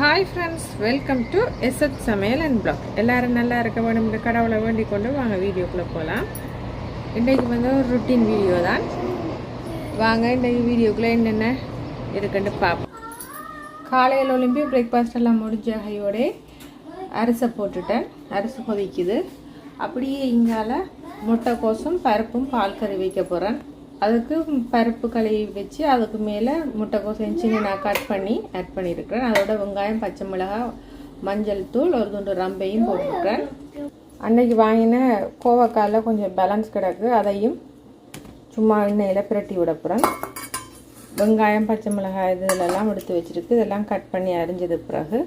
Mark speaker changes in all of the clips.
Speaker 1: Hi friends welcome to எஸ்எத் சமையல் and black எல்லோரும் நல்லா இருக்க வேணும் இந்த கடவுளை வேண்டிக் கொண்டு வாங்க வீடியோக்குள்ளே போகலாம் இன்றைக்கு வந்து ஒரு ருட்டீன் வீடியோ தான். வாங்க இன்றைக்கு வீடியோக்குள்ளே என்னென்ன இருக்குன்னு பார்ப்போம். காலையில் ஒலிம்பி பிரேக்ஃபாஸ்ட் எல்லாம் முடிஞ்ச ஹையோடே அரிசை போட்டுட்டேன். அரிசி கொதிக்குது. அப்படியே இங்கால முட்டைக்கோசும் பருப்பும் பால் கறி வைக்க போகிறேன் அதுக்கு பருப்பு கழுவி வச்சு அதுக்கு மேலே முட்டைக்கோசம் சின்ன நான் கட் பண்ணி ஆட் பண்ணியிருக்கிறேன் அதோட வெங்காயம் பச்சை மிளகாய் மஞ்சள் தூள் ஒரு துண்டு ரம்பையும் போட்டிருக்கிறேன். அன்னைக்கு வாங்கின கோவக்காயில் கொஞ்சம் பேலன்ஸ் கிடக்கு. அதையும் சும்மா எண்ணெயில் பிரட்டி விடப்புறேன் வெங்காயம் பச்சை மிளகாய் இதுலெல்லாம் எடுத்து வச்சுருக்கு. இதெல்லாம் கட் பண்ணி அரிஞ்சது பிறகு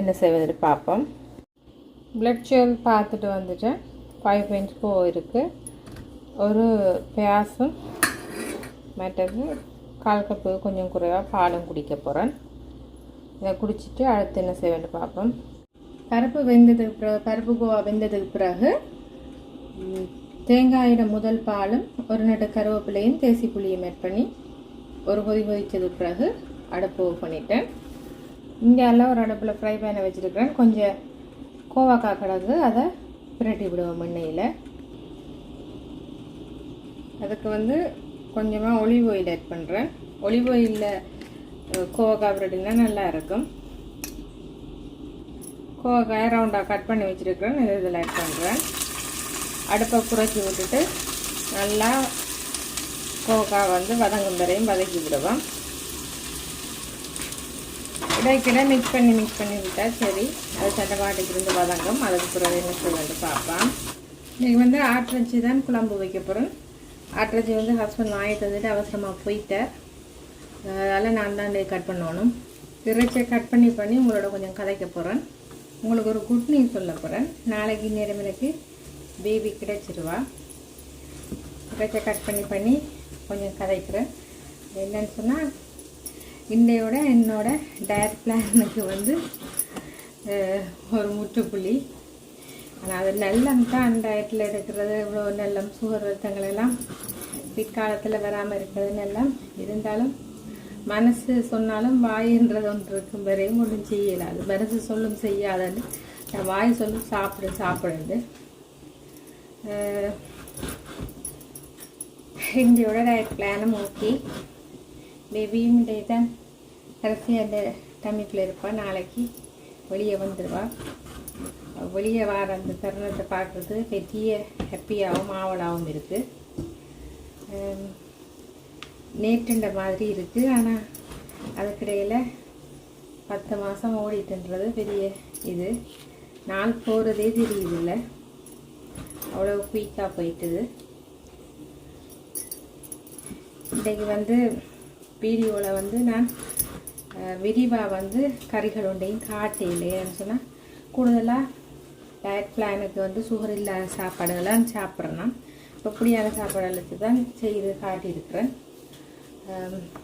Speaker 1: என்ன செய்வதுன்னு பார்ப்போம். பிளட் ஷுகர் பார்த்துட்டு வந்துட்டேன். ஃபைவ் பாயிண்ட் ஃபோர் இருக்குது ஒரு பியாசம் மற்றது கால் கப்பு கொஞ்சம் குறைவாக பாலும் குடிக்க போகிறேன் இதை குடிச்சிட்டு அடுத்து என்ன செய்வேன்னு பார்ப்போம். பருப்பு வெந்ததுக்கு பிறகு பருப்பு கோவா வெந்ததுக்கு பிறகு தேங்காயிட தேங்காயோட முதல் பாலும் ஒரு நட்டு கருவேப்பிலையும் தேசி புளியும் ஆட் பண்ணி ஒரு கொதி கொதித்ததுக்கு பிறகு அடுப்பு off பண்ணிட்டேன். இந்தியாவில் ஒரு அடுப்பில் ஃப்ரை பேனை வச்சுருக்கிறேன். கொஞ்சம் கோவாக்காய் கிடக்கு அதை பிரட்டி விடுவோம் எண்ணெயில். அதுக்கு வந்து கொஞ்சமாக ஒலிவ் ஆயில் ஆட் பண்ணுறேன் ஒலிவ் ஆயிலில் கோவக்காய் பிரட்டினா நல்லா இருக்கும். கோவக்காயை ரவுண்டாக கட் பண்ணி வச்சுருக்கிறேன். இது இதில் ஆட் பண்ணுறேன் அடுப்பை குறைச்சி விட்டுட்டு நல்லா கோவக்காய் வந்து வதங்கும் வரையும் வதக்கி விடுவோம் இடைக்கிட மிக்ஸ் பண்ணி மிக்ஸ் பண்ணி விட்டால் சரி. அது சண்டை பாட்டுக்கு இருந்து வதங்கும். அதுக்கு பிறகு என்ன செய்வது பார்ப்பேன் இன்றைக்கி வந்து ஆட்டிறச்சி தான் குழம்பு வைக்க போகிறேன் அட்ரஸை வந்து ஹஸ்பண்ட் வாங்கி தந்துட்டு அவசரமாக போயிட்டேன் அதனால் நான் தான் கட் பண்ணணும். இறைச்சியை கட் பண்ணி பண்ணி உங்களோட கொஞ்சம் கதைக்க போகிறேன் உங்களுக்கு ஒரு குட் நியூஸ் சொல்ல போகிறேன் நாளைக்கு நேரம் எனக்கு பேபி கிடைச்சிருவா. இறைச்சியை கட் பண்ணி பண்ணி கொஞ்சம் கதைக்கிறேன். என்னன்னு சொன்னால் இன்றையோட என்னோட டயட் பிளானுக்கு வந்து ஒரு முற்றுப்புள்ளி. ஆனால் அது நல்லம் தான் டயட்டில் இருக்கிறது. இவ்வளோ நல்லம் சுகர் வருத்தங்கள் எல்லாம். பிற்காலத்தில் வராமல் இருக்கிறதுன்னு எல்லாம் இருந்தாலும் மனசு சொன்னாலும் வாயின்றது ஒன்று இருக்கும். வரையும் ஒன்றும் செய்யலாது. மனசு சொல்லும் செய்யாதன்னு நான் வாய் சொல்லும் சாப்பிடு சாப்பிடுறது. இந்தியோட டயட் பிளானும் ஓகே. பேபியும் இன்றைய தான் கடைசி அந்த டம்மிக்குள்ள இருப்பாள் நாளைக்கு வெளியே வந்துடுவா வெளியே வர அந்த தருணத்தை பார்க்குறது பெரிய ஹாப்பியாகவும் ஆவலாகவும் இருக்குது நேற்றுண்ட மாதிரி இருக்குது ஆனால் அதுக்கிடையில் பத்து மாதம் ஓடிட்டுன்றது பெரிய இது. நாள் போகிறதே தெரியுது இல்லை அவ்வளோ குயிக்காக போயிட்டுது. இன்றைக்கு வந்து வீடியோவில் வந்து நான் விரிவாக வந்து கறிகள் ஒன்றையும் காட்டையிலேன்னு சொன்னால் கூடுதலாக டயட் பிளானுக்கு வந்து சுகர் இல்லாத சாப்பாடுகள்லாம் சாப்பிட்றேன்னா இப்போ இப்போ சாப்பாடு சாப்பாடுகளுக்கு தான் செய்து காட்டியிருக்கிறேன்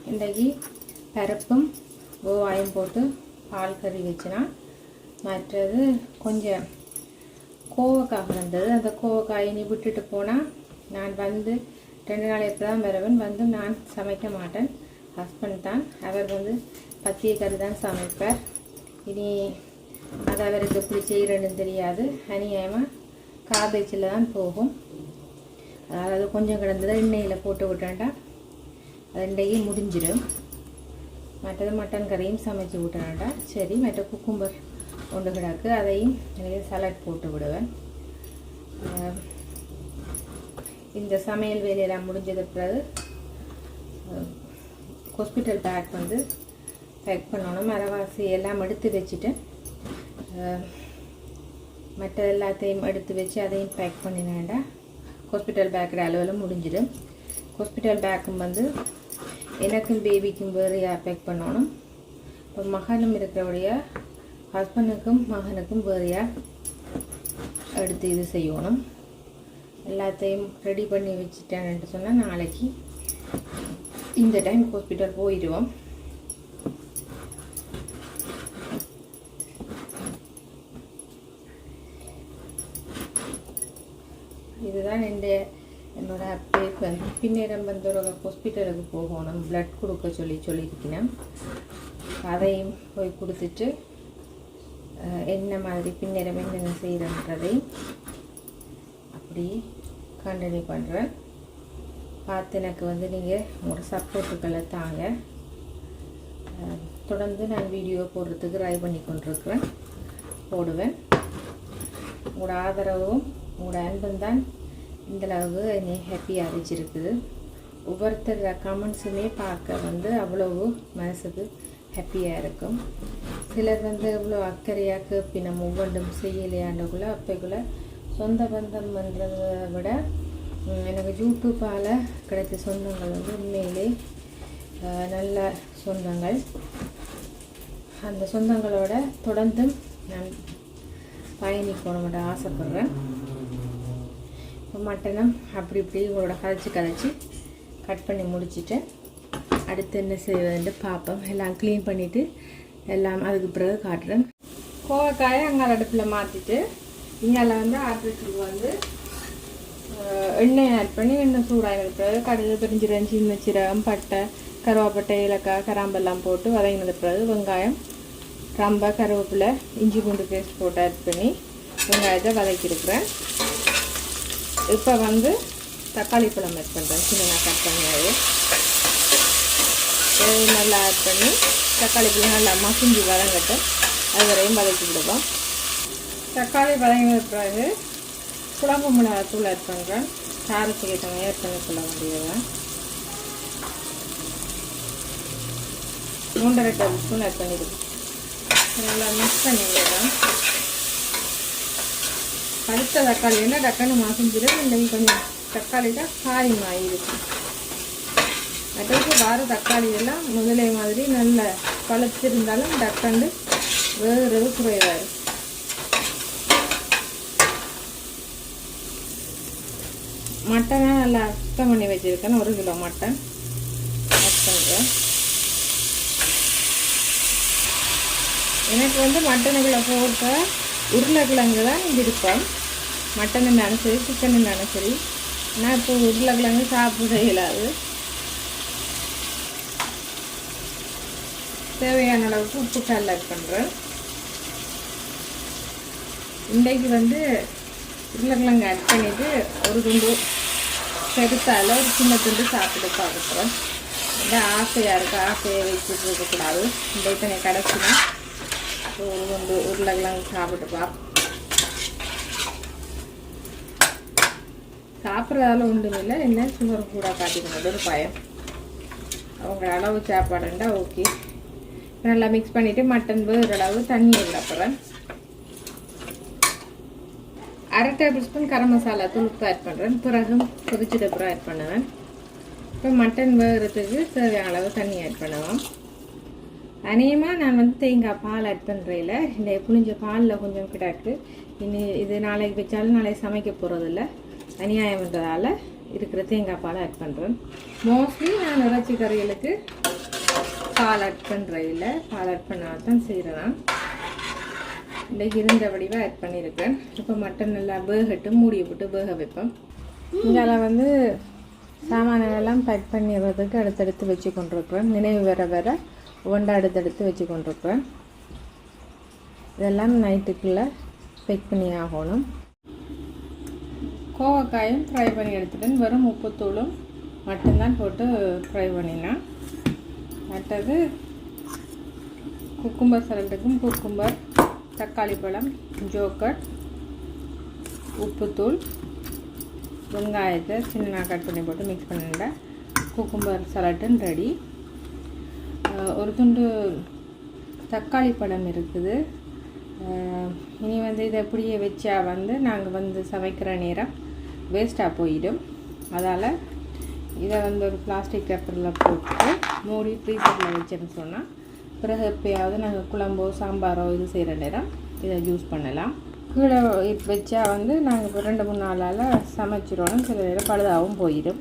Speaker 1: இன்றைக்கு பருப்பும் கோவாயும் போட்டு பால் கறி வச்சுனா மற்றது கொஞ்சம் கோவக்காய் வந்தது அந்த கோவக்காயை நீ விட்டுட்டு போனால் நான் வந்து ரெண்டு நாள் எப்போ தான் வருவேன் வந்து நான் சமைக்க மாட்டேன் ஹஸ்பண்ட் தான் அவர் வந்து பத்திய கறி தான் சமைப்பார் இனி அது அவருக்கு எப்படி செய்கிறேன்னு தெரியாது அநியாயமாக காபேஜில் தான் போகும் அதாவது கொஞ்சம் கிடந்ததை எண்ணெயில் போட்டு விட்டேன்டா அது முடிஞ்சிடும். மற்றது மட்டன் கறியும் சமைச்சு விட்டேன்டா சரி மற்ற குக்கும்பர் ஒன்று கிடக்கு. அதையும் எனக்கு சலாட் போட்டு விடுவேன். இந்த சமையல் வேலையெல்லாம் முடிஞ்சது பிறகு ஹாஸ்பிட்டல் பேக் வந்து பேக் பண்ணணும். மரவாசி எல்லாம் எடுத்து வச்சுட்டேன் மற்ற எல்லாத்தையும் எடுத்து வச்சு அதையும் பேக் பண்ணினேன்டா. ஹாஸ்பிட்டல் பேக்கிற அளவில் முடிஞ்சிடும் ஹாஸ்பிட்டல் பேக்கும் வந்து எனக்கும் பேபிக்கும் வேறையாக பேக் பண்ணணும். இப்போ மகனும் இருக்கிறவுடைய ஹஸ்பண்டுக்கும் மகனுக்கும் வேறையாக எடுத்து இது செய்யணும். எல்லாத்தையும் ரெடி பண்ணி வச்சுட்டேன்ட்டு சொன்னால் நாளைக்கு இந்த டைம் ஹாஸ்பிட்டல் போயிடுவோம் இதுதான் இந்த என்னோட அப்டேட் வந்து பின்னேரம் வந்து ஹாஸ்பிட்டலுக்கு போகணும் பிளட் கொடுக்க சொல்லி சொல்லியிருக்கிறேன். அதையும் போய் கொடுத்துட்டு என்ன மாதிரி பின்னரம் என்னென்ன செய்கிறன்றதை அப்படி கண்டினியூ பண்ணுறேன் பார்த்து எனக்கு வந்து நீங்கள் உங்களோட சப்போர்ட்டுகளை தாங்க. தொடர்ந்து நான் வீடியோ போடுறதுக்கு ட்ரை பண்ணி கொண்டிருக்கிறேன். போடுவேன். உங்களோட ஆதரவும் உங்களோட அன்பும் தான் இந்தளவு என்னை ஹாப்பியாக வச்சிருக்குது ஒவ்வொருத்தர் கமெண்ட்ஸுமே பார்க்க வந்து அவ்வளவு மனசுக்கு ஹாப்பியாக இருக்கும். சிலர் வந்து இவ்வளோ அக்கறையாக கேப்பினம் ஒவ்வொன்றும் செய்யலையாண்டுக்குள்ள அப்போக்குள்ள சொந்த பந்தம் பண்ணுறதை விட எனக்கு யூடியூப்பால் கிடைச்ச சொந்தங்கள் வந்து உண்மையிலே நல்ல சொந்தங்கள். அந்த சொந்தங்களோட தொடர்ந்து நான் பயணிக்கணும்னு ஆசைப்பட்றேன். மட்டனும் அப்படி இப்படி உங்களோட கதைச்சி கதைச்சி கட் பண்ணி முடிச்சிட்டு அடுத்து என்ன செய்வதுன்ட்டு பார்ப்போம் எல்லாம் க்ளீன் பண்ணிவிட்டு எல்லாம் அதுக்கு பிறகு காட்டுறேன். கோவக்காயை அங்கே அடுப்பில் மாற்றிட்டு இங்கால வந்து ஆட்டுக்கு வந்து எண்ணெய் ஆட் பண்ணி எண்ணெய் சூடாக பிறகு கடுகு பெருஞ்சீரகம் சின்ன சீரகம் பட்டை கருவாப்பட்டை ஏலக்காய் கராம்பெல்லாம் போட்டு வதங்கினது பிறகு வெங்காயம் ரம்பை கருவேப்பிலை இஞ்சி பூண்டு பேஸ்ட் போட்டு ஆட் பண்ணி வெங்காயத்தை வதக்கியிருக்கிறேன். இப்போ வந்து தக்காளி பழம் ஆட் பண்ணுறேன். சின்னதாக கட் பண்ணியாவே நல்லா ஆட் பண்ணி தக்காளி பழம் நல்லா மசிஞ்சு வதங்கட்டும். அது வரையும் வதக்கி விடுவோம் தக்காளி வதங்கின பிறகு குழம்பு மிளகாத்தூள் ஆட் பண்ணுறேன். காரத்துக்கு ஏற்ற மாதிரி ஆட் பண்ணி சொல்ல வேண்டியதுதான். மூன்றரை டேபிள் ஸ்பூன் ஆட் பண்ணிடுவோம். நல்லா மிக்ஸ் பண்ணி விடுறேன் பழுத்த தக்காளி வேணால் டக்குன்னு மசிஞ்சிடும் இல்லை கொஞ்சம் தக்காளி தான் காயமாக இருக்கும் அதுக்கு வார தக்காளி எல்லாம் முதலே மாதிரி நல்ல பழுத்திருந்தாலும் டக்கண்டு வேகிறது குறைவாக இருக்கும் மட்டனை நல்லா சுத்தம் பண்ணி வச்சுருக்கேன். ஒரு கிலோ மட்டன். ஆட் பண்ணுறேன். எனக்கு வந்து மட்டனுக்குள்ள போட்ட உருளைக்கிழங்கு தான் விருப்பம். மட்டன் இருந்தாலும் சரி சிக்கன் இருந்தாலும் சரி. ஆனால் இப்போ உருளைக்கிழங்கு சாப்பிட இயலாது தேவையான அளவுக்கு உப்பு கல் ஆட் பண்ணுறேன் இன்றைக்கு வந்து உருளைக்கிழங்கு ஆட் பண்ணிவிட்டு ஒரு துண்டு பெருத்தால ஒரு சின்ன துண்டு சாப்பிட்டு பார்க்குறேன் இந்த ஆசையாக இருக்குது ஆசையை வச்சுட்டு இருக்கக்கூடாது. இன்றைக்கு இத்தனை கிடச்சினா ஒரு துண்டு உருளைக்கிழங்கு சாப்பிட்டு பார்ப்போம். சாப்பிட்றதால ஒன்றும் இல்லை என்ன? சுகர் கூட காட்டிக்கணும். ஒரு பயம். அவங்க அளவு சாப்பாடுண்டா ஓகே. நல்லா மிக்ஸ் பண்ணிவிட்டு மட்டன் வேறு அளவு தண்ணி விடப்படுறேன் அரை டேபிள் ஸ்பூன் கரம் மசாலா தூள் ஆட் பண்ணுறேன் பிறகு கொதிச்சுட்டு அப்புறம் ஆட் பண்ணுவேன். இப்போ மட்டன் வேகிறதுக்கு தேவையான அளவு தண்ணி ஆட் பண்ணுவோம் அநேகமாக நான் வந்து தேங்காய் பால் ஆட் பண்ணுறதில்ல இந்த புளிஞ்ச பாலில் கொஞ்சம் கிடாக்கு. இனி இது நாளைக்கு வச்சாலும் நாளைக்கு சமைக்க போகிறதில்ல அநியாயம்ன்றதால் இருக்கிற தேங்காய் பால் ஆட் பண்ணுறேன் மோஸ்ட்லி நான் இறைச்சி கறிகளுக்கு பால் ஆட் பண்ணுறதில்ல பால் ஆட் பண்ணால் தான் செய்கிறேன் இன்றைக்கு இருந்த வடிவாக ஆட் பண்ணியிருக்கேன் இப்போ மட்டன் நல்லா பேகட்டு மூடி விட்டு பேக வைப்பேன் இதில் வந்து சாமானெல்லாம் பேக் பண்ணிடுறதுக்கு அடுத்தடுத்து வச்சு கொண்டிருக்கிறேன். நினைவு வர வர ஒவ்வொன்றா அடுத்தடுத்து வச்சு கொண்டிருக்கிறேன். இதெல்லாம் நைட்டுக்குள்ளே பேக் பண்ணி ஆகணும். கோவக்காயும் ஃப்ரை பண்ணி எடுத்துட்டேன். வெறும் உப்புத்தூளும் மட்டும்தான் போட்டு ஃப்ரை பண்ணினேன். மற்றது குக்கும்பர் சலட்டுக்கும் குக்கும்பர் தக்காளி பழம் ஜோக்கட் உப்புத்தூள் வெங்காயத்தை சின்ன கட் பண்ணி போட்டு மிக்ஸ் பண்ணிட்டேன். குக்கும்பர் சலட்டுன்னு ரெடி ஒரு துண்டு தக்காளி பழம் இருக்குது. இனி வந்து இதை எப்படியே வச்சா வந்து நாங்கள் வந்து சமைக்கிற நேரம் வேஸ்ட்டாக போயிடும். அதால் இதை வந்து ஒரு பிளாஸ்டிக் பேப்பரில் போட்டு மூடி ஃப்ரீசரில் வச்சேன்னு சொன்னால் பிறகு எப்பயாவது நாங்கள் குழம்போ சாம்பாரோ இது செய்கிற நேரம் இதை யூஸ் பண்ணலாம். கீழே வச்சா வந்து நாங்கள் இப்போ ரெண்டு மூணு நாளால் சமைச்சிடணும் சில நேரம் பழுதாகவும் போயிடும்.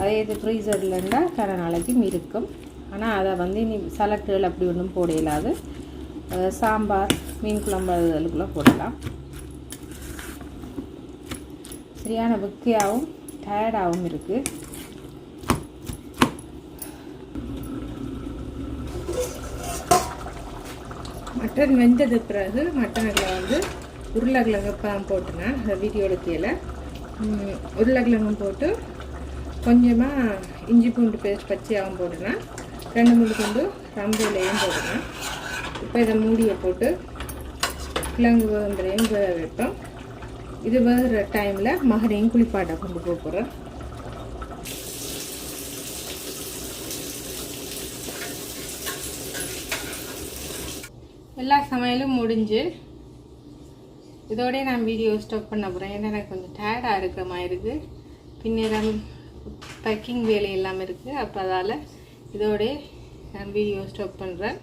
Speaker 1: அதே இது ஃப்ரீசரில் இருந்தால் கரை நாளைக்கும் இருக்கும். ஆனால் அதை வந்து இனி சலட்டுகள் அப்படி ஒன்றும் போட இயலாது. சாம்பார் மீன் குழம்பு அதுக்குள்ளே போடலாம். சரியான வெக்கையாகவும் டயர்டாகவும் இருக்குது மட்டன் வெந்தது பிறகு மட்டனில் வந்து உருளைக்கிழங்கு பழம் போட்டுனேன் அந்த வீடியோவில் கீழே உருளைக்கிழங்கும் போட்டு கொஞ்சமாக இஞ்சி பூண்டு பேஸ்ட் பச்சையாகவும் போட்டுனேன் ரெண்டு மூணு பூண்டு ரம்பையிலையும் போட்டுனேன் இப்போ இதை மூடியை போட்டு கிழங்கு வேகும்பறையும் வேக வைப்போம். இது வேகிற டைமில் மகனையும் குளிப்பாட்ட கொண்டு போக போகிறேன் எல்லா சமையலும் முடிஞ்சு இதோடய நான் வீடியோ ஸ்டாப் பண்ண போகிறேன் ஏன்னா எனக்கு கொஞ்சம் டயர்டாக இருக்கிற மாதிரி இருக்குது பின்னிடம் பேக்கிங் வேலை எல்லாம் இருக்குது அப்போ அதால் இதோடய நான் வீடியோ ஸ்டாப் பண்ணுறேன்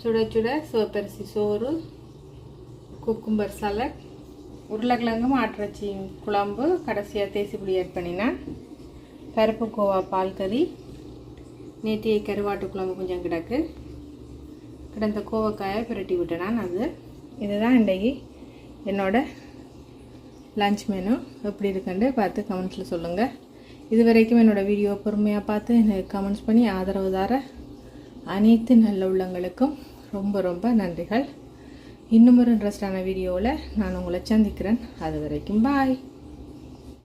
Speaker 1: சுட சுட சிவப்பரிசி சோறு குக்கும்பர் சலட் உருளைக்கிழங்கு மாட்டிறச்சி குழம்பு கடைசியாக தேசிப்புளி ஆட் பண்ணினேன். பருப்பு கோவா பால் கறி நேற்றைய கருவாட்டு குழம்பு கொஞ்சம் கிடக்கு. கிடந்த கோவக்காயை பிரட்டி விட்டேன் நான் அது. இதுதான் இன்றைக்கி என்னோடய லஞ்ச் மெனு எப்படி இருக்குன்னு பார்த்து கமெண்ட்ஸில் சொல்லுங்கள் இது வரைக்கும் என்னோடய வீடியோ பொறுமையாக பார்த்து எனக்கு கமெண்ட்ஸ் பண்ணி ஆதரவு தர அனைத்து நல்ல உள்ளங்களுக்கும் ரொம்ப ரொம்ப நன்றிகள். இன்னும் ஒரு இன்ட்ரெஸ்டான வீடியோவில் நான் உங்களை சந்திக்கிறேன். அது வரைக்கும் பாய்